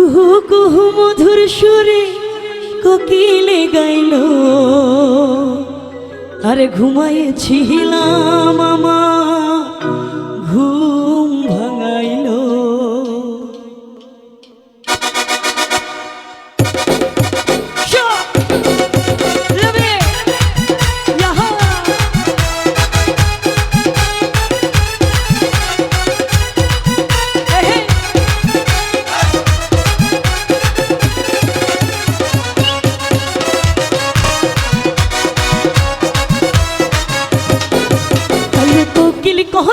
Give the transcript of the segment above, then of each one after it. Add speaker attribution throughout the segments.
Speaker 1: কুহু কুহু মধুর সুরে কোকিলে গাইল। আরে ঘুমাইয়েছিলাম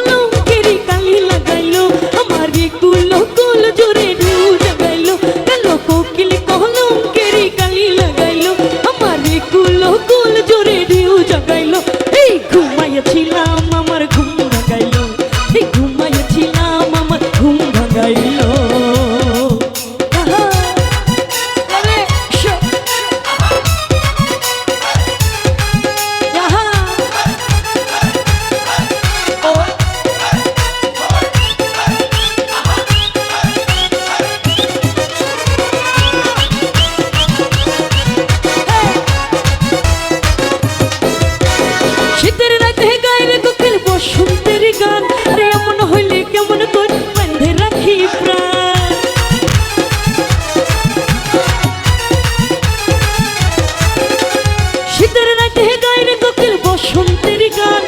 Speaker 1: não. বসন্তের গান।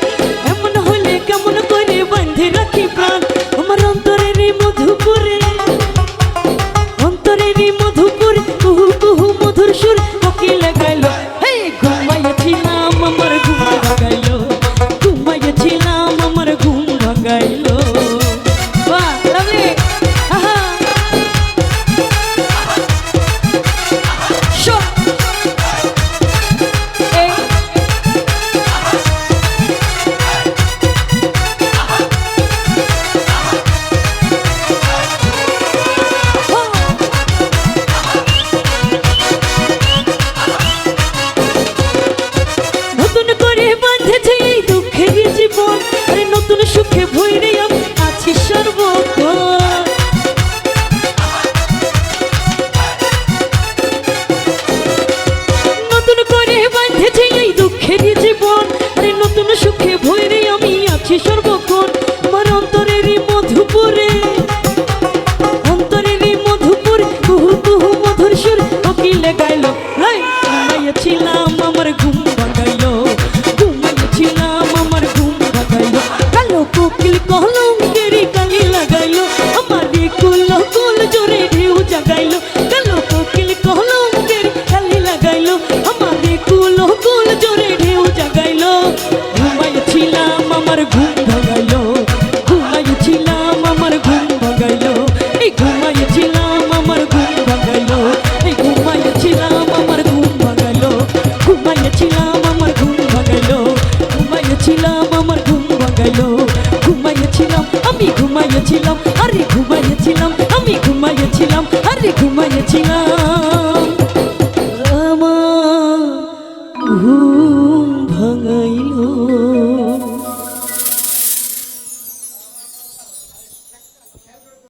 Speaker 1: কিশোর রাত্রে ঘুমাইয়েছিলাম আমার